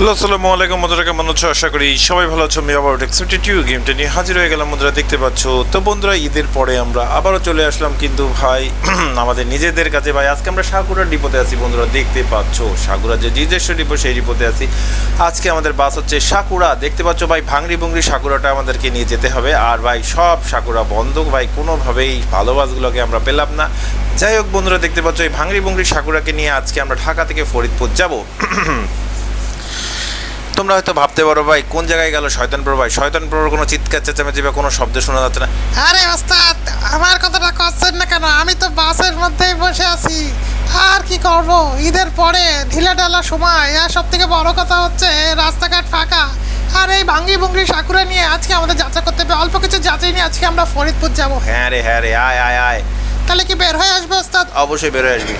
Hello, আসসালামু আলাইকুম। বন্ধুরা কেমন আছো? আশা করি সবাই ভালো আছো। আমি আবার এক্সপেক্টেড ইউ গেমটা নিয়ে হাজির হয়ে গেলাম। বন্ধুরা দেখতে পাচ্ছ। তো বন্ধুরা, ঈদের পরে আমরা আবারও চলে আসলাম কিন্তু ভাই, আমাদের নিজেদের কাছে। ভাই, আজকে আমরা সাকুরার ডিপোতে আছি বন্ধুরা, দেখতে পাচ্ছ। সাকুরা যে নিজস্ব ডিপো সেই ডিপোতে আছি। আজকে আমাদের বাস হচ্ছে সাকুরা দেখতে পাচ্ছ ভাই ভাঙড়ি ভুংড়ি সাকুরাটা আমাদেরকে নিয়ে যেতে হবে। আর ভাই, সব সাকুরা বন্ধ ভাই, কোনোভাবেই ভালো বাসগুলোকে আমরা পেলাম না। যাই হোক বন্ধুরা, দেখতে পাচ্ছ এই ভাঙড়ি ভুংড়ি সাকুরাকে নিয়ে আজকে আমরা ঢাকা থেকে ফরিদপুর যাব। তোমরা হয়তো ভাবতে পারো ভাই কোন জায়গায় গেল শয়তানপুর ভাই শয়তানপুরের কোনো চিৎকার চেঁচামেচি বা কোনো শব্দ শোনা যাচ্ছে না? আরে ওস্তাদ আমার কথাটা করছেন না কেন? আমি তো বাসের মধ্যেই বসে আছি। আর কি করব? ঈদের পরে ঢিলা ঢালা সময়। আর সব থেকে বড় কথা হচ্ছে রাস্তাঘাট ফাঁকা। আর এই ভাঙ্গি ভুঙ্গি সাকুরা নিয়ে আজকে আমাদের যাত্রা করতে হবে। অল্প কিছু যাত্রী নিয়ে আজকে আমরা ফরিদপুর যাব। হ্যাঁ রে হ্যাঁ রে আয় আয় আয়। তাহলে কি বের হয়ে আসবে ওস্তাদ? অবশ্যই বের হয়ে আসবি।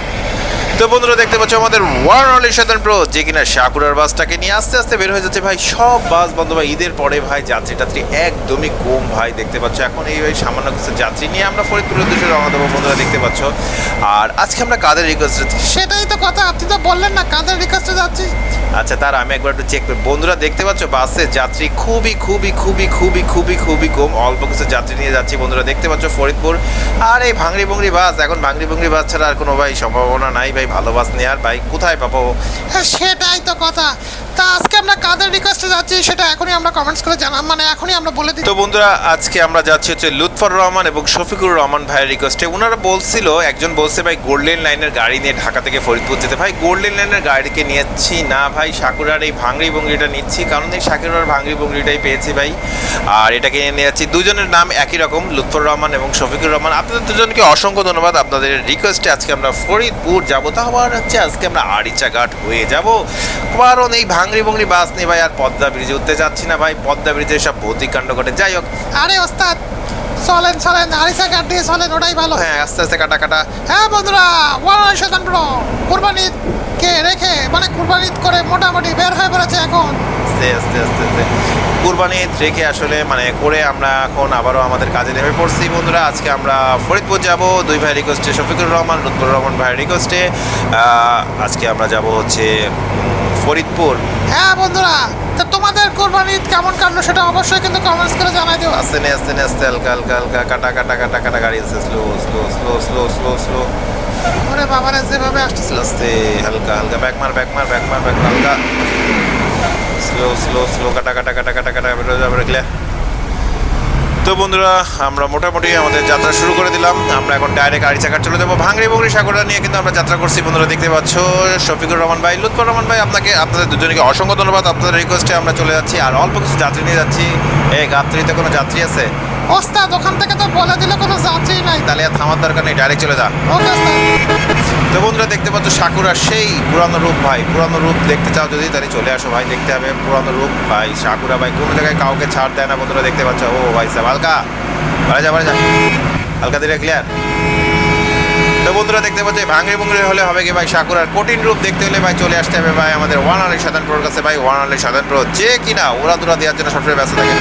তো বন্ধুরা দেখতে পাচ্ছ আমাদের ওয়ান অনলি শয়তান প্রো যে কিনা সাকুরার বাসটাকে নিয়ে আস্তে আস্তে বের হয়ে যাচ্ছে। ভাই সব বাস বন্ধ। ভাই ঈদের পরে ভাই যাত্রী টাত্রী একদমই কম ভাই দেখতে পাচ্ছ। এখন এই ভাই সামান্য কিছু যাত্রী নিয়ে আমরা ফরিদপুরের উদ্দেশ্যে রওনা দেবো বন্ধুরা দেখতে পাচ্ছ। আর আজকে আমরা কাদের রিকোয়েস্ট সেটাই তো কথা আপনি তো বললেন না কাদের রিকোয়েস্টে যাচ্ছি? আচ্ছা তার আমি একবার একটু চেক করি। বন্ধুরা দেখতে পাচ্ছ বাসে যাত্রী খুবই খুবই খুবই খুবই খুবই খুবই কম। অল্প কিছু যাত্রী নিয়ে যাচ্ছি বন্ধুরা দেখতে পাচ্ছ ফরিদপুর। আর এই ভাঙড়ি ভুংড়ি বাস এখন ভাঙড়ি ভুংড়ি বাস ছাড়া আর কোনো ভাই সম্ভাবনা নাই। ভাই ভালো বাস নেওয়ার ভাই কোথায় পাবো? হ্যাঁ, সেটাই তো কথা। তা আজকে আমরা কাদের রিকোয়েস্টে যাচ্ছি সেটা এখনই আমরা কমেন্টস করে জানাম মানে এখনই আমরা বলে দিই তো বন্ধুরা আজকে আমরা যাচ্ছি হচ্ছে লুৎফর রহমান এবং শফিকুর রহমান ভাইয়ের রিকোয়েস্টে ওনারা বলছিল একজন বলছে ভাই গোল্ডেন লাইনের গাড়ি নিয়ে ঢাকা থেকে ফরিদপুর যেতে। ভাই গোল্ডেন লাইনের গাড়িকে নিয়েছি না ভাই সাকুরার এই ভাঙড়ি ভঙ্গিটা নিচ্ছি কারণ এই সাকুরার ভাঙড়ি ভঙ্গিটাই পেয়েছি ভাই। আর এটাকে নিয়ে যাচ্ছি দুজনের নাম একই রকম লুৎফর রহমান এবং শফিকুর রহমান। আপনাদের দুজনকে অসংখ্য ধন্যবাদ। আপনাদের রিকোয়েস্টে আজকে আমরা ফরিদপুর যাব। আবার হচ্ছে আজকে আমরা আরিচাঘাট হয়ে যাব। কারণ এই ভাঙড়ি ভঙ্গড়ি বাস নেই ভাই আর পদ্মা ব্রিজে উঠতে যাচ্ছি না ভাই। পদ্মা ব্রিজে সব ভৌতিক কাণ্ড ঘটে। যাই হোক। আরে ওস্তাদ, চলেন চলেন দিয়ে চলেন ওটাই ভালো। হ্যাঁ আস্তে আস্তে কাটা কাটা। হ্যাঁ বন্ধুরা ওয়ান প্রো কুরবানি কে রেখে মানে কুরবানি করে মোটামুটি বের হয়ে পড়েছে এখন। আস্তে আস্তে আস্তে আস্তে। কুরবানি রেখে আসলে মানে করে আমরা এখন আবারও আমাদের কাজে নেমে পড়ছি বন্ধুরা। আজকে আমরা ফরিদপুর যাব দুই ভাই রিকোয়েস্টে শফিকুর রহমান লুৎফর রহমান ভাইয়ের রিকোয়েস্টে আজকে আমরা যাব হচ্ছে ফরিদপুর। হ্যাঁ বন্ধুরা তো তোমাদের কোরবানি ঈদ কেমন কাটলো সেটা অবশ্যই কিন্তু কমেন্টস করে জানাই দিও। আস্তে নে আস্তে নে আস্তে হালকা হালকা হালকা কাটা কাটা কাটা কাটা গাড়ি আছে slow slow slow slow slow slow ওরে বাবারা যেভাবে আসতেছিল আস্তে হালকা হালকা ব্যাক মার ব্যাক মার ব্যাক মার ব্যাক হালকা। স্লো স্লো স্লো কাটা কাটা কাটা কাটা কাটা বেরো যাবে তো বন্ধুরা, আমরা মোটামুটি আমাদের যাত্রা শুরু করে দিলাম। আমরা এখন ডাইরেক্ট গাড়ি চাকার চলে যাব। ভাঙড়ি বগড়ি সাগরটা নিয়ে কিন্তু আমরা যাত্রা করছি। বন্ধুরা, দেখতে পাচ্ছ, শফিকুর রহমান ভাই, লুৎফর রহমান ভাই আপনাকে, আপনাদের দুজনকে অসংখ্য ধন্যবাদ। আপনাদের রিকোয়েস্টে আমরা চলে যাচ্ছি। আর অল্প কিছু যাত্রী নিয়ে যাচ্ছি। এই গাত্রীতে কোনো যাত্রী আছে? ওস্তাদ ওখান থেকে তো বলে দিল কোনো যাত্রী নাই। তাহলে আর থামার দরকার নেই ডাইরেক্ট চলে যা ওকে তো বন্ধুরা দেখতে পাচ্ছ সাকুরা সেই পুরানো রূপ ভাই। পুরানো রূপ দেখতে চাও যদি তাহলে চলে আসো ভাই দেখতে হবে পুরানো রূপ ভাই সাকুরা ভাই। কোনো জায়গায় কাউকে ছাড় দেয় না বন্ধুরা দেখতে পাচ্ছ? ও ভাই সাহেব হালকা বাড়া যা বাড়া যা। হালকা দিলে ক্লিয়ার তো বন্ধুরা দেখতে পাচ্ছ ভাঙড়ি ভুঙড়ি হলে হবে কি ভাই? সাকুরার কঠিন রূপ দেখতে হলে ভাই চলে আসতে হবে ভাই আমাদের ওয়ান আলী সাধারণ প্রোর কাছে। ভাই ওয়ান আলী সাধারণ প্রো যে কিনা ওরা দুরা দেওয়ার জন্য সবসময় ব্যস্ত থাকে।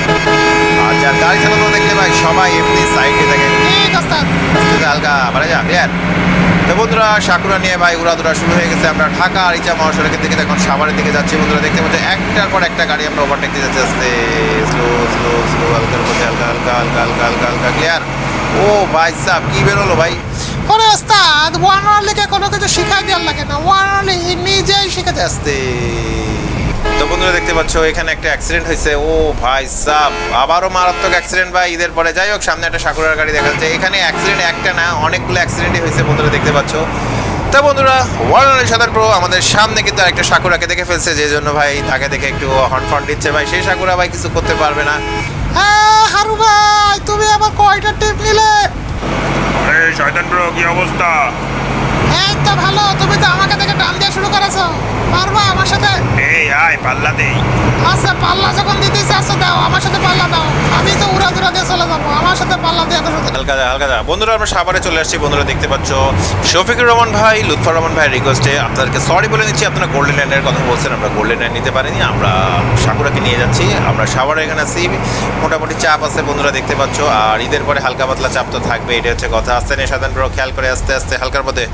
আর গাড়ি চালানো দেখলে ভাই, সবাই এমনি সাইডে থাকে ঠিক হালকা বন্ধুরা, সাকুরা নিয়ে ভাই উড়াদুরা শুরু হয়ে গেছে। আমরা ঢাকা আর ইচা মহাসড়কের দিকে এখন সাভারের দিকে যাচ্ছি। বন্ধুরা, দেখতে পাচ্ছি একটার পর একটা গাড়ি আমরা ওভারটেক দিয়ে যাচ্ছি। আস্তে স্লো স্লো স্লো মধ্যে হালকা হালকা হালকা হালকা হালকা হালকা ক্লিয়ার ও ভাই সাহ কি বেরোলো ভাই? ওরে ওস্তাদ ওয়ান অনলিকে কোনো কিছু শিখাই দেওয়ার লাগে না। ওয়ান অনলি নিজেই শিখে যায় আস্তে তো বন্ধুরা দেখতে পাচ্ছ এখানে একটা অ্যাক্সিডেন্ট হয়েছে। ও ভাই সাব আবারও মারাত্মক অ্যাক্সিডেন্ট ভাই ঈদের পরে। যাই হোক সামনে একটা সাকুরার গাড়ি দেখা যাচ্ছে। এখানে অ্যাক্সিডেন্ট একটা না অনেকগুলো অ্যাক্সিডেন্টই হয়েছে বন্ধুরা দেখতে পাচ্ছ। তো বন্ধুরা ওয়ার্ল্ড সাধারণ প্রো আমাদের সামনে কিন্তু একটা সাকুরাকে দেখে ফেলছে যে জন্য ভাই তাকে দেখে একটু হনফন দিচ্ছে। ভাই সেই সাকুরা ভাই কিছু করতে পারবে না। হ্যাঁ হারু ভাই তুমি আবার কয়টা টিপ নিলে? আরে শয়তান ব্রো কি অবস্থা? এই তো ভালো তুমি তো আমাকে দেখে টান দিয়ে শুরু করেছ। পারবা আমার সাথে? এই আয় পাল্লা দেই। আচ্ছা পাল্লা যখন দিতেছে আচ্ছা দাও আমার সাথে পাল্লা দাও। আমি তো উড়া দুরা দিয়ে চলে যাব আমার সাথে পাল্লা দিয়ে তো শুধু হালকা যা হালকা যা। বন্ধুরা আমরা সাভারে চলে আসছি। বন্ধুরা দেখতে পাচ্ছ শফিকুর রহমান ভাই লুৎফর রহমান ভাইয়ের রিকোয়েস্টে আপনাদেরকে সরি বলে নিচ্ছি। আপনারা গোল্ডেন লাইনের কথা বলছেন আমরা গোল্ডেন লাইন নিতে পারিনি। আমরা সাকুরাকে নিয়ে যাচ্ছি। আমরা সাভারে এখানে আছি। মোটামুটি চাপ আছে বন্ধুরা দেখতে পাচ্ছ। আর ঈদের পরে হালকা পাতলা চাপ তো থাকবে এটা হচ্ছে কথা। আস্তে নিয়ে সাধারণ খেয়াল করে আস্তে আস্তে হালকার মধ্যে।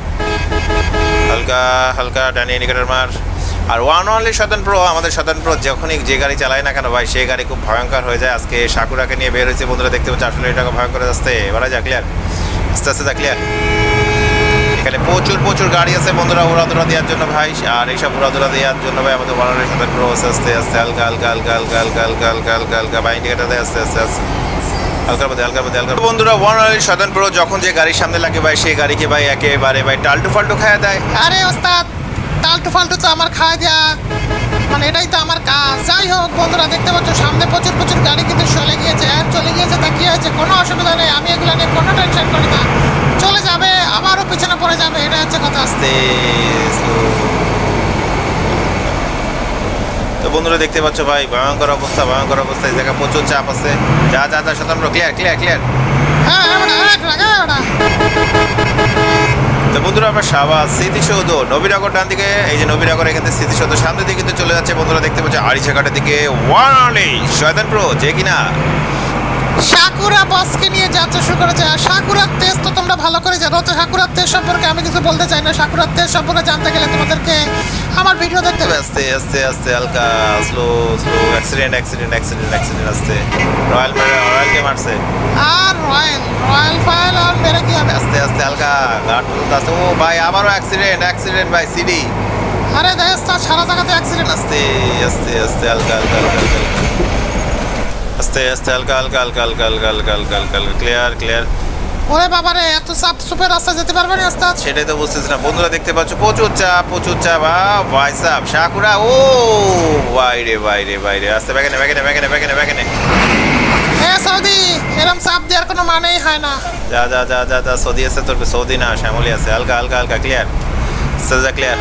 হালকা হালকা ডানি ইন্ডিকেটার মার আর ওয়ান অনলি শতান প্রো আমাদের শতান প্রো যখনই যে গাড়ি চালায় না কেন ভাই সেই গাড়ি খুব ভয়ঙ্কর হয়ে যায় আজকে সাকুরাকে নিয়ে বের হয়েছে বন্ধুরা দেখতে পাচ্ছে আসলে এটা ভয়ঙ্কর আসতে এবারে যা ক্লিয়ার আস্তে আস্তে যা ক্লিয়ার এখানে প্রচুর প্রচুর গাড়ি আছে বন্ধুরা উড়াদুরা দেওয়ার জন্য ভাই আর এইসব উড়াদুরা দেওয়ার জন্য ভাই আমাদের ওয়ান অনলি শতান প্রো আস্তে আস্তে আস্তে হালকা হালকা হালকা হালকা হালকা হালকা হালকা হালকা ভাই ইন্ডিকেটার আস্তে আস্তে আস্তে হালকার মধ্যে হালকার মধ্যে হালকার বন্ধুরা ওয়ান অনলি শতান প্রো যখন যে গাড়ির সামনে লাগে ভাই সেই গাড়িকে ভাই একেবারে ভাই টাল্টু ফাল্টু খাওয়া দেয়। আরে ওস্তাদ টালটু ফালটু তো আমার খাওয়া দেওয়া মানে এটাই তো আমার কাজ। যাই হোক বন্ধুরা দেখতে পাচ্ছ সামনে প্রচুর প্রচুর গাড়ি কিন্তু চলে গিয়েছে। আর চলে গিয়েছে তা কি হয়েছে? কোনো অসুবিধা নেই। আমি এগুলো নিয়ে কোনো টেনশন করি না। চলে যাবে আবারও পিছনে পড়ে যাবে। এটা হচ্ছে কথা। আস্তে slow। তো বন্ধুরা দেখতে পাচ্ছ ভাই, ভয়ঙ্কর অবস্থা ভয়ঙ্কর অবস্থা। এই জায়গায় প্রচুর চাপ আছে। যা যা যা শতাংশ ক্লিয়ার ক্লিয়ার ক্লিয়ার বেটা। তো বন্ধুরা, আমরা সাবা স্মৃতিসৌধ, নবীনগর ডান দিকে, এই যে নবীনগর, এখান থেকে স্মৃতিসৌধ সামনে দিকে কিন্তু চলে যাচ্ছে। বন্ধুরা দেখতে পাচ্ছ আড়িচাঘাটের দিকে ওয়ান অনলি শয়তানপুর যে কিনা। সাকুরা বসকে নিয়ে যাত্রা শুরু করেছে। আর সাকুরার তেজ তো তোমরা ভালো করে জানো। তো সাকুরার তেজ সম্পর্কে আমি কিছু বলতে চাই না। সাকুরার তেজ সম্পর্কে জানতে গেলে তোমাদেরকে আমার ভিডিও দেখতে হবে। আস্তে আস্তে আস্তে হালকা slow slow accident accident accident accident আস্তে। রয়্যাল রয়্যালকে মারছে। আর রয়্যাল রয়্যাল ফায়াল আর মেরে কি হবে? আস্তে আস্তে হালকা পর্যন্ত আসতে। ও ভাই আবারও অ্যাক্সিডেন্ট অ্যাক্সিডেন্ট ভাই সিডি আরে দেখ তার সারা জায়গাতে অ্যাক্সিডেন্ট আস্তে আস্তে আস্তে হালকা হালকা হালকা। আস্তে আস্তে হালকা হালকা হালকা হালকা হালকা হালকা হালকা হালকা হালকা ক্লিয়ার ক্লিয়ার ওরে বাবারে এত চাপ সুপের রাস্তা যেতে পারবে না ওস্তাদ সেটাই তো বুঝতেছি না বন্ধুরা দেখতে পাচ্ছ প্রচুর চাপ প্রচুর চাপ আ ভাই সাহ সাকুরা ও বাইরে বাইরে বাইরে আস্তে ব্যাগেনে ব্যাগেনে ব্যাগেনে ব্যাগেনে ব্যাগেনে এ সৌদি এরম চাপ দেওয়ার কোনো মানেই হয় না যা যা যা যা যা সৌদি আছে তোর সৌদি না শ্যামলি আছে হালকা হালকা হালকা ক্লিয়ার আস্তে যা ক্লিয়ার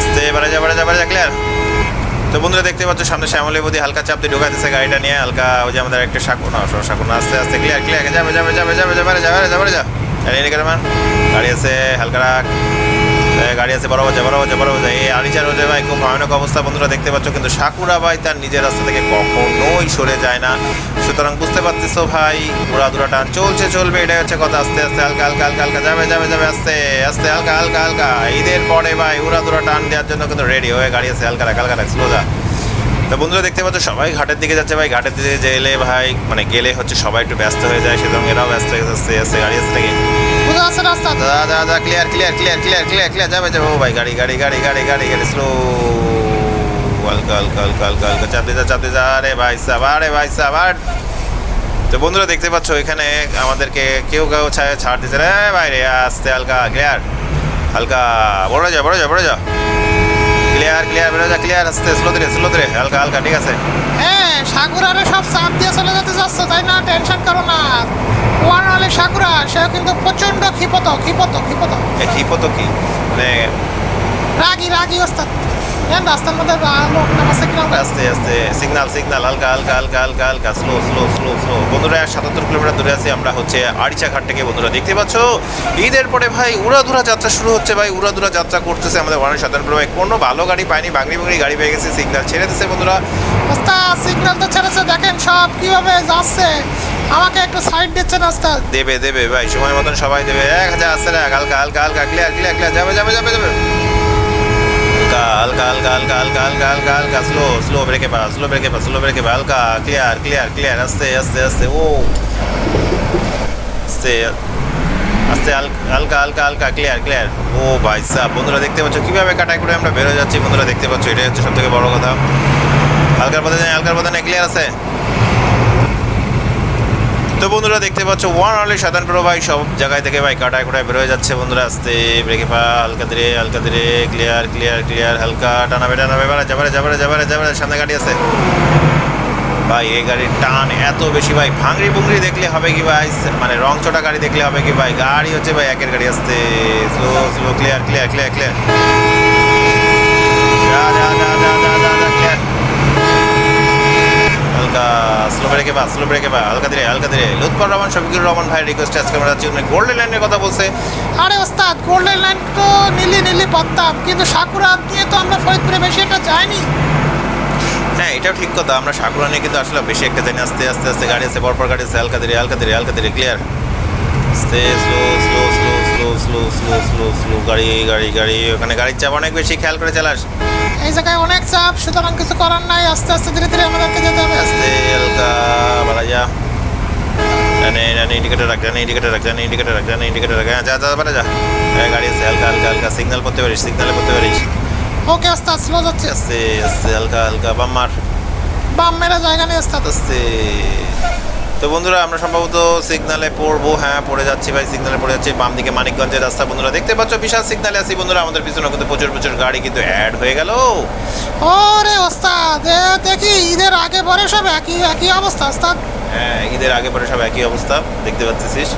আস্তে এবারে যা বারে যা বারে যা ক্লিয়ার তো বন্ধুরা দেখতে পাচ্ছ সামনে শ্যামলের বদি হালকা চাপ দিয়ে ঢোকাতেছে গাড়িটা নিয়ে। হালকা ওই যে আমাদের একটা শাকুন না শাকু আস্তে আস্তে ক্লিয়ার ক্লিয়ার যাবে যাবে যাবে যাবে যাবে যাবে যাবে যাবে কেন গাড়ি আছে, হালকা রাখ গাড়ি আছে, বড় বাজে বড় বাজে বড় বাজে এই আরিচার রোডে ভাই, খুব ভয়ানক অবস্থা, বন্ধুরা দেখতে পাচ্ছ, কিন্তু সাকুরা ভাই তার নিজের রাস্তা থেকে কখনোই সরে যায় না। সুতরাং বুঝতে পারতেছো ভাই উড়াদুরা টান চলছে, চলবে, এটাই হচ্ছে কথা। আস্তে আস্তে, হালকা হালকা হালকা হালকা, যাবে যাবে যাবে, আস্তে আস্তে, হালকা হালকা হালকা। ঈদের পরে ভাই উড়াদুরা টান দেওয়ার জন্য কিন্তু রেডি হয়ে গাড়ি আছে। হালকা রাখ হালকা রাখ স্লো যা। তো বন্ধুরা দেখতে পাচ্ছ সবাই ঘাটের দিকে যাচ্ছে ভাই। ঘাটের দিকে গেলে ভাই মানে গেলে হচ্ছে সবাই একটু ব্যস্ত হয়ে যায় সেরকম এরাও ব্যস্ত হয়ে যাচ্ছে আস্তে গাড়ি আছে নাকি? বুঝা আছে রাস্তা। দা দা দা clear clear clear clear clear clear যাবে যাবে। ও ভাই গাড়ি গাড়ি গাড়ি গাড়ি গাড়ি গাড়ি স্লো হালকা হালকা হালকা হালকা হালকা চাপতে যা চাপতে যা। আরে ভাই সাহ আরে ভাই সাহ আর। তো বন্ধুরা দেখতে পাচ্ছ এখানে আমাদেরকে কেউ কেউ ছায় ছাড় দিতে রে ভাই রে আস্তে হালকা ক্লিয়ার হালকা বড় যা বড় যা বড় যা ক্লিয়ার ক্লিয়ার বেরো যা ক্লিয়ার আস্তে স্লো ধীরে স্লো ধীরে হালকা হালকা ঠিক আছে? হ্যাঁ সাকুরারে সব চাপ দিয়ে চলে যেতে যাচ্ছে তাই না? টেনশন করো না। ওয়ান অলে সাকুরা সে কিন্তু প্রচণ্ড ক্ষিপত ক্ষিপত ক্ষিপত এ ক্ষিপ কি? মানে রাগি রাগি ওস্তাদ। হ্যাঁ রাস্তার মধ্যে রা- লোক নামাচ্ছে কীরকম আস্তে আস্তে সিগনাল সিগনাল হালকা হালকা হালকা হালকা হালকা স্লো স্লো স্লো স্লো বন্ধুরা সাতাত্তর কিলোমিটার দূরে আছি আমরা হচ্ছে আড়িচা ঘাট থেকে বন্ধুরা দেখতে পাচ্ছ? ঈদের পরে ভাই উড়াধুরা যাত্রা শুরু হচ্ছে ভাই। উড়াধুরা যাত্রা করতেছে আমাদের ওয়ান সাধারণ ভাই কোনো ভালো গাড়ি পাইনি বাংলি বাংলি গাড়ি পেয়ে গেছে সিগনাল ছেড়ে দিচ্ছে বন্ধুরা। সিগন্যাল তো ছেড়েছে দেখেন সব কীভাবে যাচ্ছে। আমাকে একটু সাইড দিচ্ছে না ওস্তাদ দেবে দেবে ভাই। সময় মতন সবাই দেবে। এক হাজার আসছে হালকা হালকা হালকা ক্লিয়ার ক্লিয়ার ক্লিয়ার যাবে যাবে যাবে যাবে। হালকা হালকা হালকা হালকা হালকা হালকা হালকা স্লো স্লো ব্রেকে পা স্লো ব্রেকে পা স্লো ব্রেকে পা, হালকা ক্লিয়ার ক্লিয়ার ক্লিয়ার আস্তে আস্তে আস্তে, ও। আস্তে আস্তে হালকা হালকা হালকা ক্লিয়ার ক্লিয়ার ও ভাই সাহ বন্ধুরা দেখতে পাচ্ছ কীভাবে কাটাই করে আমরা বেরো যাচ্ছি, বন্ধুরা দেখতে পাচ্ছ, এটাই হচ্ছে সব থেকে বড় কথা। হালকার পথে হালকার পথে ক্লিয়ার আছে? তো বন্ধুরা দেখতে পাচ্ছ, ওয়ান অনলি সাধারণ প্রো ভাই সব জায়গায় থেকে ভাই কাটায় কোটায় বেরোয় যাচ্ছে বন্ধুরা। আস্তে ব্রেকে পা হালকা ধীরে হালকা ধীরে ক্লিয়ার ক্লিয়ার ক্লিয়ার হালকা, টানাবে টানাবে বারে যাবারে যাবারে যাবারে যাবারে সামনে গাড়ি আছে। ভাই, এই গাড়ির টান এত বেশি ভাই, ভাঙড়ি বুংড়ি দেখলে হবে কি ভাই? মানে রং চটা গাড়ি দেখলে হবে কি ভাই? গাড়ি হচ্ছে ভাই একের গাড়ি, আসতে slow slow clear clear clear clear clear হালকা স্লো ব্রেকে বা স্লো ব্রেকে বা হালকা ধীরে হালকা ধীরে। লুৎফর রহমান শফিকুর রহমান ভাই রিকোয়েস্ট আজকে আমরা যাচ্ছি উনি গোল্ডেন লাইনের কথা বলছে। আরে ওস্তাদ গোল্ডেন লাইন তো নীলি নীলি পারতাম কিন্তু সাকুরা নিয়ে তো আমরা ফরিদপুরে বেশি একটা যাইনি। হ্যাঁ এটাও ঠিক কথা আমরা সাকুরা নিয়ে কিন্তু আসলে বেশি একটা জানি আস্তে আস্তে আস্তে গাড়ি আছে পরপর গাড়ি আছে হালকা ধীরে হালকা ধীরে হালকা ধীরে clear slow slow slow slow slow slow গাড়ি গাড়ি গাড়ি ওখানে গাড়ির চাপ অনেক বেশি খেয়াল করে চালাস। এই জায়গায় অনেক চাপ সুতরাং কিছু করার নাই আস্তে আস্তে ধীরে ধীরে আমাদেরকে যেতে হবে। আস্তে হালকা বাড়া যা। জানে জানে ইন্ডিকেটার রাখ জানে ইন্ডিকেটার রাখ জানে ইন্ডিকেটার রাখ জানে ইন্ডিকেটার রাখ। হ্যাঁ, যা যা বাড়া যা। হ্যাঁ গাড়ি আছে হালকা হালকা হালকা সিগন্যাল করতে পারিস সিগন্যালে করতে পারিস। ওকে ওস্তাদ স্লো যাচ্ছে। আস্তে আস্তে হালকা হালকা বাম মার। বাম মেরা জায়গা নেই ওস্তাদ আস্তে। তো বন্ধুরা আমরা সম্ভবত সিগনালে পড়ব। হ্যাঁ পড়ে যাচ্ছি ভাই সিগনালে পড়ে যাচ্ছি। বাম দিকে মানিকগঞ্জের রাস্তা বন্ধুরা দেখতে পাচ্ছ? বিশাল সিগনালে আছি বন্ধুরা। আমাদের পিছনে কিন্তু প্রচুর প্রচুর গাড়ি কিন্তু অ্যাড হয়ে গেল। ওরে ওস্তাদ দেখি ঈদের আগে পরে সব একই একই অবস্থা ওস্তাদ। হ্যাঁ ঈদের আগে পরে সব একই অবস্থা দেখতে পাচ্ছিস?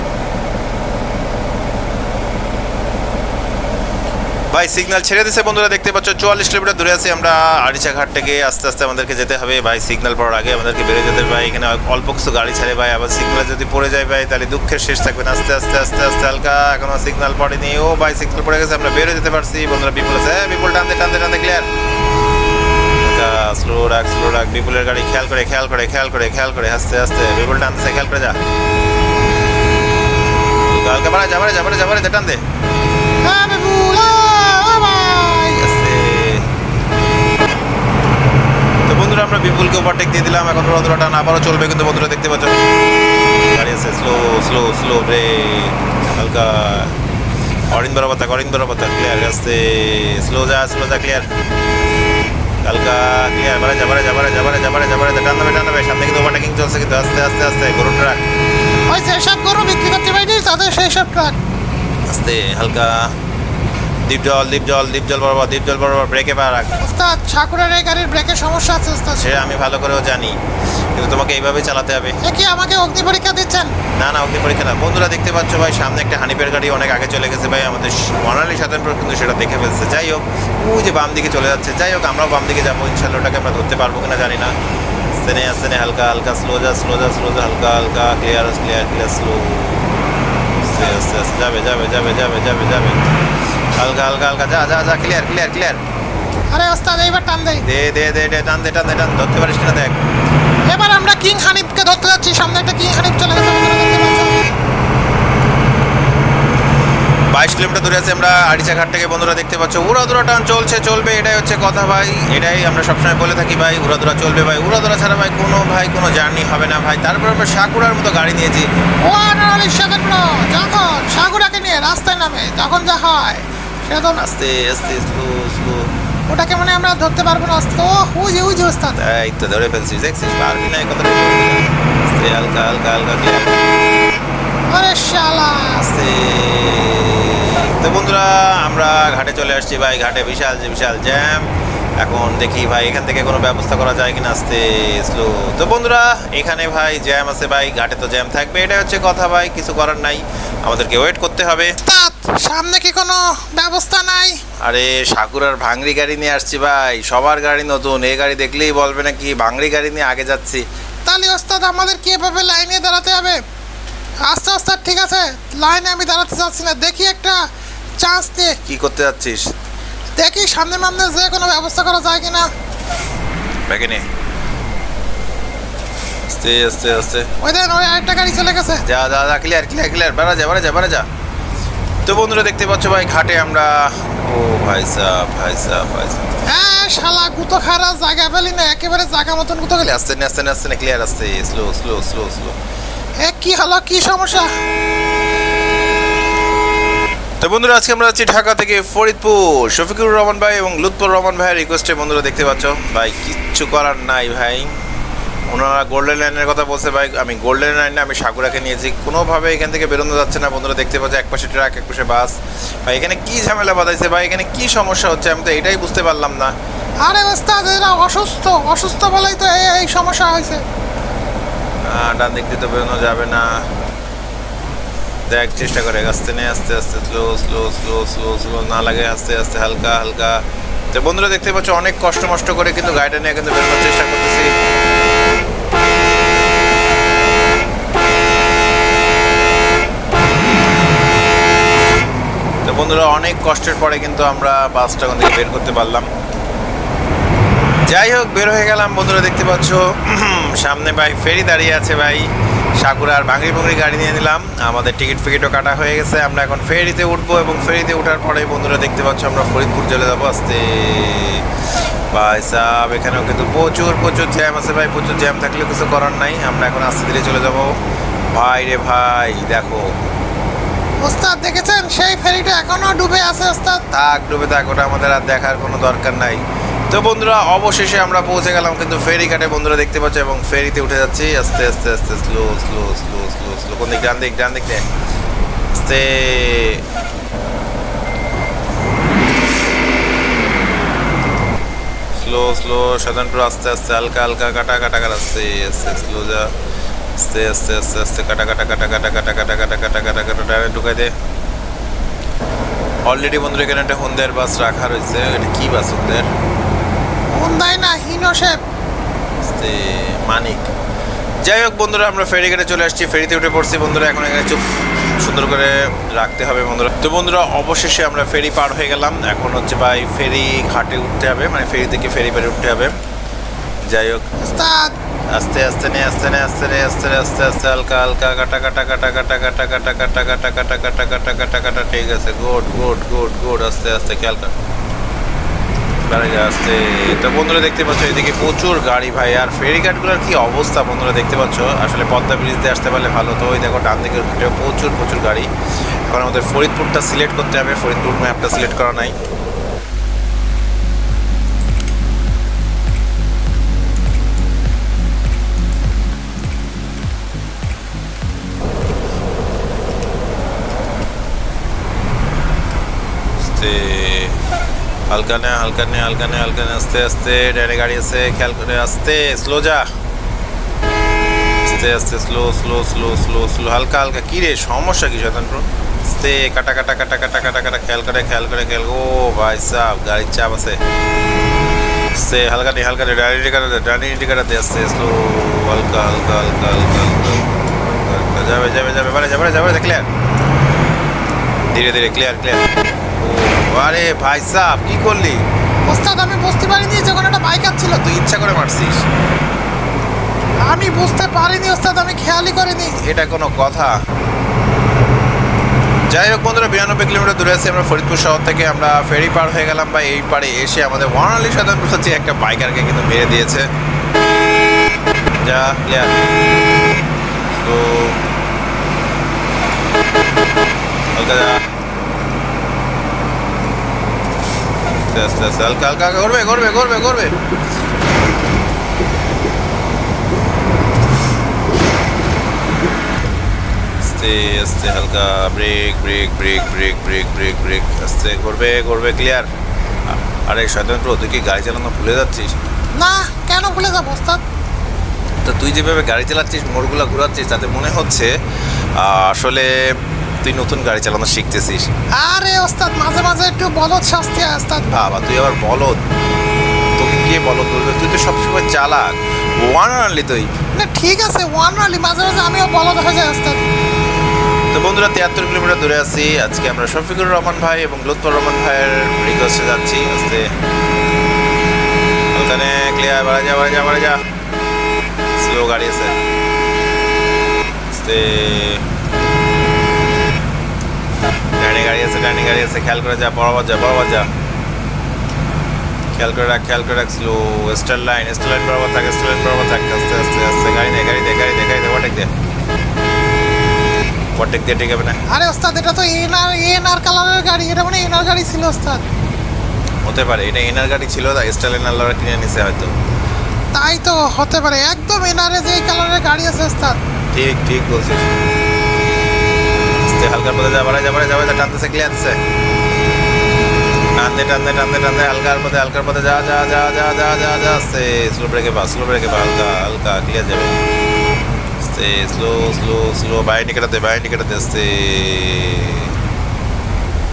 ভাই সিগন্যাল ছেড়ে দিছে বন্ধুরা, দেখতে পাচ্ছ, চুয়াল্লিশ কিলোমিটার দূরে আছি আমরা। আরিচা ঘাট থেকে আস্তে আস্তে আমাদেরকে যেতে হবে। ভাই সিগন্যাল পড়ার আগে আমাদেরকে বেড়ে যেতে ভাই, এখানে অল্প কিছু গাড়ি ছাড়ে, ভাই। আবার সিগন্যাল যদি পড়ে যায়, ভাই, তাহলে দুঃখের শেষ থাকবে না। আস্তে আস্তে আস্তে আস্তে, হালকা। এখনও সিগন্যাল পড়েনি। ও ভাই সিগন্যাল পড়ে গেছে, আমরা বেরো যেতে পারছি। বন্ধুরা, বিপুল আছে। হ্যাঁ বিপুল, টানতে টানতে টানতে ক্লিয়ার স্লো রাখ স্লো রাখ। বিপুলের গাড়ি, খেয়াল করে খেয়াল করে খেয়াল করে খেয়াল করে। আস্তে আস্তে, বিপুল, টানতেছে, খেয়াল করে যা। হালকা, বাড়া যাবারে যাবারে যাবারে টান দে। বন্ধুরা আমরা বিপুলকে ওভারটেক দিয়ে দিলাম। এখন বন্ধুরা টান আবারও চলবে কিন্তু বন্ধুরা দেখতে পাচ্ছ গাড়ি আছে। স্লো স্লো স্লো ব্রেক হালকা অরিন বরাবর থাক অরিন বরাবর থাক ক্লিয়ার আস্তে। স্লো যা স্লো যা ক্লিয়ার হালকা ক্লিয়ার বারে যাবারে যাবারে যাবারে যাবারে যাবারে টান দেবে টান দেবে। সামনে কিন্তু ওভারটেকিং চলছে কিন্তু আস্তে আস্তে আস্তে গরু ট্রাক। ওই যেসব গরু বিক্রি করতে পারিনি তাদের সেই সব ট্রাক। আস্তে হালকা দ্বীপ জল দ্বীপ জল দ্বীপ জল বরাবর দ্বীপ জল বরাবর ব্রেকে পা রাখ। ওস্তাদ ঠাকুরের এই গাড়ির ব্রেকের সমস্যা আছে ওস্তাদ। সেটা আমি ভালো করেও জানি কিন্তু তোমাকে এইভাবেই চালাতে হবে। এ কি আমাকে অগ্নি পরীক্ষা দিচ্ছেন? না না অগ্নি পরীক্ষা না। বন্ধুরা দেখতে পাচ্ছ ভাই সামনে একটা হানিপের গাড়ি অনেক আগে চলে গেছে ভাই আমাদের মনালি স্বাধীনপুর কিন্তু সেটা দেখে ফেলছে। যাই হোক ওই যে বাম দিকে চলে যাচ্ছে। যাই হোক আমরাও বাম দিকে যাব ইনশাল্লাহ ওটাকে আমরা ধরতে পারব কিনা জানি না। সেনে আসতে হালকা হালকা স্লো যা স্লো যা স্লো যা হালকা হালকা ক্লিয়ার ক্লিয়ার ক্লিয়ার স্লো আস্তে আস্তে আস্তে যাবে যাবে যাবে যাবে যাবে যাবে। হালকা হালকা হালকা যা যা যা ক্লিয়ার ক্লিয়ার ক্লিয়ার আরে ওস্তাদ এইবার টান দেই দে দে দে দে টান দে টান দে টান ধরতে পারিস কিনা দেখ। এবার আমরা কিং হানিফকে ধরতে যাচ্ছি। সামনে একটা কিং হানিফ চলে গেছে বন্ধুরা দেখতে পাচ্ছ বাইশ কিলোমিটার দূরে আছে আমরা আড়িচা ঘাট থেকে বন্ধুরা দেখতে পাচ্ছ। উড়াদুরা টান চলছে চলবে এটাই হচ্ছে কথা ভাই এটাই আমরা সবসময় বলে থাকি ভাই উড়াদুরা চলবে ভাই। উড়াদুরা ছাড়া ভাই কোনো ভাই কোনো জার্নি হবে না ভাই। তারপর আমরা সাকুরার মতো গাড়ি নিয়েছি। যখন সাগুরাকে নিয়ে রাস্তায় নামে তখন যা হয় তো আস্তে আস্তে স্লো স্লো ওটাকে মানে আমরা ধরতে পারব না, আস্তে। ও উই যে ওস্তাদ এই তো, ধরে ফেলছিস দেখছিস? পারবি না এই আস্তে, হালকা হালকা হালকা আরে শালা, আস্তে। তো বন্ধুরা, আমরা ঘাটে চলে আসছি ভাই, ঘাটে বিশাল বিশাল জ্যাম। এখন দেখি ভাই, এখান থেকে কোনো ব্যবস্থা করা যায় কিনা, আস্তে স্লো তো বন্ধুরা, এখানে ভাই জ্যাম আছে ভাই, ঘাটে তো জ্যাম থাকবে। এটা হচ্ছে কথা ভাই, কিছু করার নাই। আমাদেরকে ওয়েট করতে হবে। সামনে কি কোনো ব্যবস্থা নাই? আরে সাকুরার ভাঙড়ি গাড়ি নিয়ে আসছি ভাই। সবার গাড়ি নতুন। এই গাড়ি দেখলেই বলবে না কি ভাঙড়ি গাড়ি নিয়ে আগে যাচ্ছি। তাহলে ওস্তাদ আমাদের কি এভাবে লাইনে দাঁড়াতে হবে? আস্তে আস্তে ঠিক আছে। লাইনে আমি দাঁড়াতে চাচ্ছি না। দেখি একটা চান্স দিয়ে কি করতে যাচ্ছিস? দেখি সামনে মামনে যে কোনো ব্যবস্থা করা যায় কিনা। ব্যাগে নে। আস্তে আস্তে আস্তে। ওই দেন ওই আরেকটা গাড়ি চলে গেছে। যা যা যা ক্লিয়ার ক্লিয়ার ক্লিয়ার বেড়া যা বেড়া যা বেড়া যা। তো বন্ধুরা দেখতে পাচ্ছ ভাই ঘাটে আমরা ও ভাই সাহ ভাই সাহ ভাই হ্যাঁ শালা গুতো খারা জায়গা পেলি না একেবারে জায়গা মতন গুতো গেলি। আস্তে নে আস্তে না আস্তে নে ক্লিয়ার আস্তে স্লো স্লো স্লো স্লো এ কি হলো কি সমস্যা? তো বন্ধুরা আজকে আমরা যাচ্ছি ঢাকা থেকে ফরিদপুর। শফিকুর রহমান ভাই এবং লুৎফর রহমান ভাইয়ের রিকোয়েস্টে বন্ধুরা দেখতে পাচ্ছ। ভাই কিচ্ছু করার নাই ভাই। ওনারা গোল্ডেন লাইনের কথা বলছে ভাই আমি গোল্ডেন লাইনে আমি সাকুরাকে নিয়েছি। কোনোভাবে এখান থেকে বেরোনো যাচ্ছে না বন্ধুরা দেখতে পাচ্ছ এক পাশে ট্রাক এক পাশে বাস। ভাই এখানে কি ঝামেলা বাঁধাইছে? ভাই এখানে কি সমস্যা হচ্ছে? আমি তো এটাই বুঝতে পারলাম না। আরে ওস্তাদ এরা অসুস্থ। অসুস্থ বলেই তো এই এই সমস্যা হয়েছে। ডান দিক দিয়ে তো বেরোনো যাবে না। দেখ চেষ্টা করে আস্তে নে আস্তে আস্তে slow slow slow slow slow না লাগে আস্তে আস্তে হালকা হালকা। তো বন্ধুরা দেখতে পাচ্ছ অনেক কষ্ট মষ্ট করে কিন্তু গাড়িটা নিয়ে কিন্তু বেরোনোর চেষ্টা করতেছি। তো বন্ধুরা, অনেক কষ্টের পরে কিন্তু আমরা বাসটা ওখান থেকে বের করতে পারলাম। যাই হোক, বের হয়ে গেলাম বন্ধুরা, দেখতে পাচ্ছ। সামনে ভাই ফেরি দাঁড়িয়ে আছে ভাই। সাকুরার ভাঙড়ি ভুঙড়ি গাড়ি নিয়ে নিলাম। আমাদের টিকিট ফিকিটও কাটা হয়ে গেছে। আমরা এখন ফেরিতে উঠবো এবং ফেরিতে ওঠার পরে বন্ধুরা, দেখতে পাচ্ছ আমরা ফরিদপুর চলে যাব আস্তে। ভাই সাহ এখানেও কিন্তু প্রচুর প্রচুর জ্যাম আছে ভাই। প্রচুর জ্যাম থাকলে কিছু করার নাই। আমরা এখন আস্তে ধীরে চলে যাব। ভাই রে ভাই, দেখো। ওস্তাদ, দেখেছেন? সেই ফেরিটা এখনও ডুবে আছে, ওস্তাদ? থাক, ডুবে থাক, ওটা আমাদের আর দেখার কোনো দরকার নাই। তো বন্ধুরা, অবশেষে আমরা পৌঁছে গেলাম, কিন্তু ফেরি ঘাটে বন্ধুরা দেখতে পাচ্ছ, এবং ফেরিতে উঠে যাচ্ছি। আস্তে আস্তে আস্তে slow slow slow slow slow কোন দিক, ডান দিক ডান দিক আস্তে। স্লো স্লো সাধারণপুর আস্তে আস্তে, হালকা হালকা, কাটা কাটা কাটা, আস্তে আস্তে স্লো যা। আস্তে আস্তে আস্তে আস্তে কাটা কাটা কাটা কাটা কাটা কাটা কাটা কাটা কাটা কাটা ডাইরে ঢুকাই দে অলরেডি বন্ধুরা এখানে একটা হুন্দের বাস রাখা রয়েছে এটা কি বাস হুন্দের হুন্দাই না হিনোশেপ আস্তে মানিক যাই হোক বন্ধুরা আমরা ফেরি ঘাটে চলে আসছি ফেরিতে উঠে পড়ছি বন্ধুরা এখন এখানে চুপ সুন্দর করে রাখতে হবে বন্ধুরা তো বন্ধুরা অবশেষে আমরা ফেরি পার হয়ে গেলাম এখন হচ্ছে ভাই ফেরি ঘাটে উঠতে হবে মানে ফেরি থেকে ফেরি পেরে উঠতে হবে যাই হোক আস্তে আস্তে নে আস্তে নে আস্তে নে আস্তে আস্তে আস্তে হালকা হালকা কাটা কাটা কাটা কাটা কাটা কাটা কাটা কাটা কাটা কাটা কাটা কাটা কাটা ঠিক আছে গুড গুড গুড গুড আস্তে আস্তে বাড়ি আস্তে তো বন্ধুরা দেখতে পাচ্ছ এদিকে প্রচুর গাড়ি ভাই আর ফেরিঘাটগুলোর কি অবস্থা বন্ধুরা দেখতে পাচ্ছ আসলে পদ্মা ব্রিজ দিয়ে আসতে পারলে ভালো তো ওই দেখো ডান দিকের ঘাটে প্রচুর প্রচুর গাড়ি এখন আমাদের ফরিদপুরটা সিলেক্ট করতে হবে ফরিদপুর ম্যাপটা সিলেক্ট করা নাই আস্তে হালকা নে হালকা নে হালকা নে হালকা নে, আস্তে আস্তে ডাইরে গাড়ি আছে, খেয়াল করে আস্তে স্লো যা। আস্তে আস্তে slow slow slow slow slow হালকা হালকা। কি রে, সমস্যা কি শতানপুর আস্তে, কাটা কাটা কাটা কাটা কাটা কাটা, খেয়াল করে খেয়াল করে, খেয়াল। ও ভাই সাহ গাড়ির চাপ আছে। আস্তে, হালকা নে হালকা নে ডাইরে কাটা দে ডাইরে কাটা দে, আস্তে স্লো হালকা হালকা হালকা হালকা হালকা। যাবে যাবে যাবে মানে যাবে যাবে ক্লিয়ার ধীরে ধীরে ক্লিয়ার ক্লিয়ার আরে ভাই সাহ কি করলি? ওস্তাদ আমি বুঝতে পারিনি যখন একটা বাইক ছিল তুই ইচ্ছা করে মারছিস। আমি বুঝতে পারিনি ওস্তাদ আমি খেয়ালই করিনি। এটা কোনো কথা। যাই হোক বন্ধুরা বিরানব্বই কিলোমিটার দূরে আছি আমরা ফরিদপুর শহর থেকে আমরা ফেরি পার হয়ে গেলাম বা এই পারে এসে আমাদের ওয়ানালি সাধারণ হচ্ছে একটা বাইকারকে কিন্তু মেরে দিয়েছে। যা ক্লিয়ার। তো যা আস্তে আস্তে হালকা হালকা করবে করবে করবে করবে। আস্তে আস্তে হালকা brake brake brake brake brake brake brake আস্তে করবে করবে ক্লিয়ার আরে শয়তান প্রো তুই কি গাড়ি চালানো ভুলে যাচ্ছিস? না কেন ভুলে যাব ওস্তাদ? তো তুই যেভাবে গাড়ি চালাচ্ছিস মোড়গুলো ঘোরাচ্ছিস তাতে মনে হচ্ছে আসলে তুই নতুন গাড়ি চালানো শিখতেছিস। আরে ওস্তাদ মাঝে মাঝে একটু বলদ শাস্তি হয় ওস্তাদ। বাবা তুই আবার বলদ? তোকে কে বলদ বলবে? তুই তো সবসময় চালাক। ওয়ান আনলি তুই। না ঠিক আছে ওয়ান রালি মাঝে মাঝে আমিও বলদ হয়ে যাই ওস্তাদ। তো বন্ধুরা তিয়াত্তর কিলোমিটার দূরে আছি। আজকে আমরা শফিকুর রহমান ভাই এবং লুৎফর রহমান ভাইয়ের রিকোয়েস্টে যাচ্ছি। আস্তে। ওখানে ক্লিয়ার বাড়া যা বাড়া যা বাড়া যা। স্লো গাড়ি আছে। আস্তে। ডাইনে গাড়ি আছে ডাইনে গাড়ি আছে খেয়াল করে যা বরাবর যা বরাবর যা। খেয়াল করে রাখ খেয়াল করে রাখ slow star line star line বরাবর থাক স্টার লাইন বরাবর থাক আস্তে আস্তে আস্তে গাড়ি দে গাড়ি দে গাড়ি দে গাড়ি দে ওভারটেক দে। ওভারটেক দিয়ে ঠিক হবে না। আরে ওস্তাদ এটা তো এনআর এনআর কালারের গাড়ি এটা মানে এনআর গাড়ি ছিল ওস্তাদ। হতে পারে এটা এনার গাড়ি ছিল স্টাইলেন আল্লাহরা কিনে নিছে হয়তো। তাই তো হতে পারে একদম এনআরে যে কালারের গাড়ি আছে ওস্তাদ। ঠিক ঠিক বলছিস। আস্তে হালকার পথে যাবার যাবার যাবার টানতেছে ক্লিয়ার আছে টানতে টানতে টানতে টানতে হালকার পথে হালকার পথে যা যা যা যা যা যা যা আস্তে স্লো ব্রেকে বা স্লো ব্রেকে বা হালকা হালকা ক্লিয়ার যাবে আস্তে স্লো স্লো স্লো বাইরে কাটাতে বাইরে কাটাতে আস্তে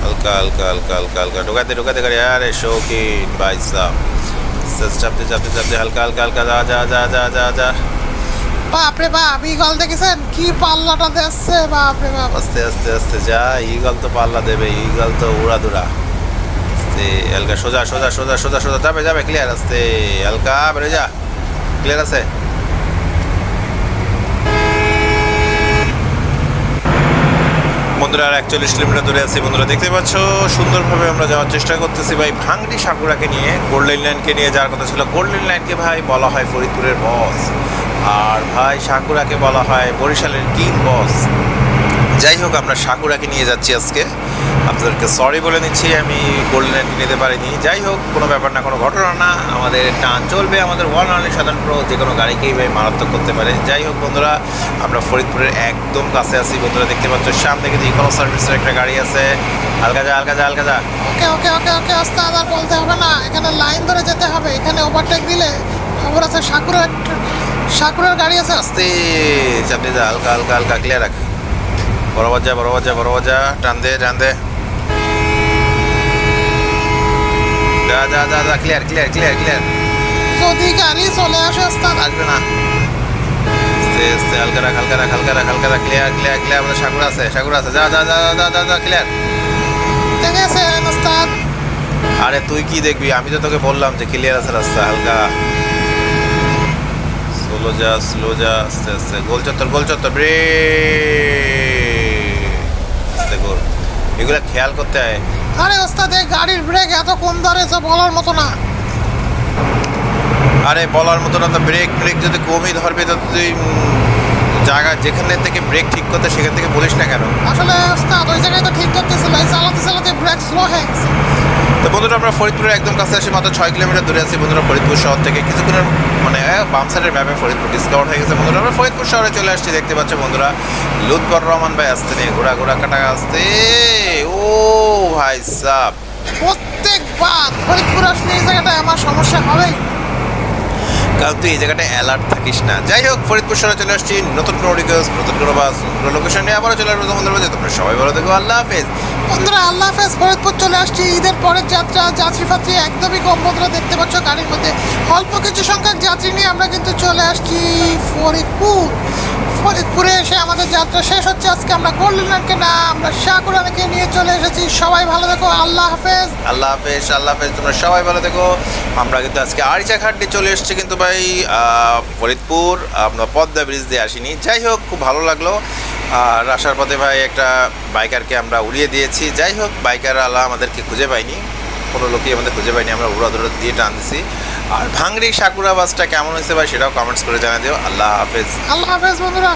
হালকা হালকা হালকা হালকা হালকা ঢোকাতে ঢোকাতে গাড়ি আরে শৌখিন ভাই সাহ চাপতে চাপতে চাপতে হালকা হালকা হালকা যা যা যা যা যা যা বাপরে বাপ ইগল দেখেছেন? কি পাল্লাটা দেখছে বাপরে বাপ। আস্তে আস্তে আস্তে যা ইগল তো পাল্লা দেবে ইগল তো উড়াদুরা আস্তে হালকা সোজা সোজা সোজা সোজা সোজা, যাবে যাবে ক্লিয়ার আস্তে। হালকা বেড়ে যা ক্লিয়ার আছে। বন্ধুরা, আর একচল্লিশ কিলোমিটার দূরে আছি, বন্ধুরা, দেখতে পাচ্ছ? সুন্দরভাবে আমরা যাওয়ার চেষ্টা করতেছি ভাই ভাঙড়ি সাকুরাকে নিয়ে গোল্ডেন লাইনকে নিয়ে যাওয়ার কথা ছিল গোল্ডেন লাইনকে ভাই বলা হয় ফরিদপুরের বস আর ভাই সাকুরাকে বলা হয় বরিশালের কিং বস। যাই হোক, আমরা সাকুরাকে নিয়ে যাচ্ছি আজকে। আপনাদেরকে সরি বলে নিচ্ছি, আমি গোল্ডেন নিতে পারিনি। যাই হোক, কোনো ব্যাপার না, কোনো ঘটনা না। আমাদের টান চলবে, আমাদের ওয়ান অনলি সাধারণ প্রো যে কোনো গাড়িকেই ভাই মারাত্মক করতে পারে। যাই হোক, বন্ধুরা, আমরা ফরিদপুরের একদম কাছে আছি। বন্ধুরা, দেখতে পাচ্ছ, সামনে কিন্তু ইকোনো সার্ভিসের একটা গাড়ি আছে। হালকা যা হালকা যা হালকা যা। ওকে ওকে ওকে ওকে ওস্তাদ আর বলতে হবে না। এখানে লাইন ধরে যেতে হবে। এখানে ওভারটেক দিলে খবর আছে সাকুরের সাকুরের গাড়ি আছে আস্তে। চাপতে যা হালকা হালকা হালকা ক্লিয়ার রাখ। বরাবর যা বরাবর যা বরাবর যা টান দে টান দে। যা যা যা যা ক্লিয়ার ক্লিয়ার ক্লিয়ার ক্লিয়ার যদি গাড়ি চলে আসে ওস্তাদ আসবে না। আস্তে আস্তে হালকা রাখ হালকা রাখ হালকা রাখ হালকা রাখ ক্লিয়ার ক্লিয়ার ক্লিয়ার আমাদের সাকুর আছে সাকুর আছে। যা যা যা যা যা যা ক্লিয়ার দেখে গেছেন ওস্তাদ আরে তুই কি দেখবি? আমি তো তোকে বললাম যে ক্লিয়ার আছে রাস্তা হালকা। স্লো যা স্লো যা আস্তে আস্তে। গোল চত্বর গোল চত্বর ব্রেক আস্তে গোল। এগুলা খেয়াল করতে হয়। আরে ওস্তাদ এই গাড়ির ব্রেক এত কম ধরেছে বলার মতো না। আরে বলার মতো না তো ব্রেক ব্রেক যদি কমই ধরবে তো তুই জায়গা যেখানে থেকে ব্রেক ঠিক করতে সেখান থেকে বলিস না কেন? আসলে ওস্তাদ ওই জায়গায় তো ঠিক করতেছিল চালাতে চালাতে ব্রেক স্লো হয়ে গেছে। তো বন্ধুরা, আমরা ফরিদপুরের একদম কাছে আসি, মাত্র ছয় কিলোমিটার দূরে আছি বন্ধুরা, ফরিদপুর শহর থেকে। কিছুক্ষণের মানে বাম সাইডের ম্যাপে ফরিদপুর ডিসকাউন্ট হয়ে গেছে বন্ধুরা। আমরা ফরিদপুর শহরে চলে আসছি, দেখতে পাচ্ছি বন্ধুরা, লুৎফর রহমান ভাই আসতে নেই ঘোরা ঘোরা, কাটা আসতে ও ভাই সাহ প্রত্যেকবার ফরিদপুর আসলে এই জায়গাটায় আমার সমস্যা হবেই। কারণ তুই এই জায়গাটা অ্যালার্ট থাকিস না। যাই হোক, ফরিদপুর শহরে চলে আসছি, নতুন কোনো রিকোয়েস্ট নতুন কোনো বাস লোকেশন নিয়ে আবারও চলে আসব তোমাদের মাঝে। তোমরা সবাই ভালো থেকো, আল্লাহ হাফেজ। বন্ধুরা, আল্লাহ হাফেজ, ফরিদপুর চলে আসছি। ঈদের পরের যাত্রা যাত্রী ফাত্রী একদমই কম। বন্ধুরা, দেখতে পাচ্ছ গাড়ির মধ্যে অল্প কিছু সংখ্যক যাত্রী নিয়ে আমরা কিন্তু চলে আসছি ফরিদপুর। ফরিদপুরে এসে আমাদের যাত্রা শেষ হচ্ছে। আজকে আমরা গোল্ডেনকে না আমরা শাহকুরানকে নিয়ে চলে এসেছি। সবাই ভালো দেখো আল্লাহ হাফেজ। আল্লাহ হাফেজ আল্লাহ হাফেজ তোমরা সবাই ভালো থেকো। আমরা কিন্তু আজকে আরিচা ঘাট দিয়ে চলে এসেছি কিন্তু ভাই ফরিদপুর। আমরা পদ্মা ব্রিজ দিয়ে আসিনি। যাই হোক খুব ভালো লাগল। আর আসার পথে ভাই একটা বাইকারকে আমরা উড়িয়ে দিয়েছি। যাই হোক বাইকার আলা আমাদেরকে খুঁজে পাইনি কোনো লোকই আমাদের খুঁজে পাইনি আমরা উড়া ধরে দিয়ে টান দিছি। আর ভাঙড়ি সাকুরা বাসটা কেমন হয়েছে ভাই সেটাও কমেন্টস করে জানা দিও। আল্লাহ হাফেজ। আল্লাহ হাফেজ বন্ধুরা।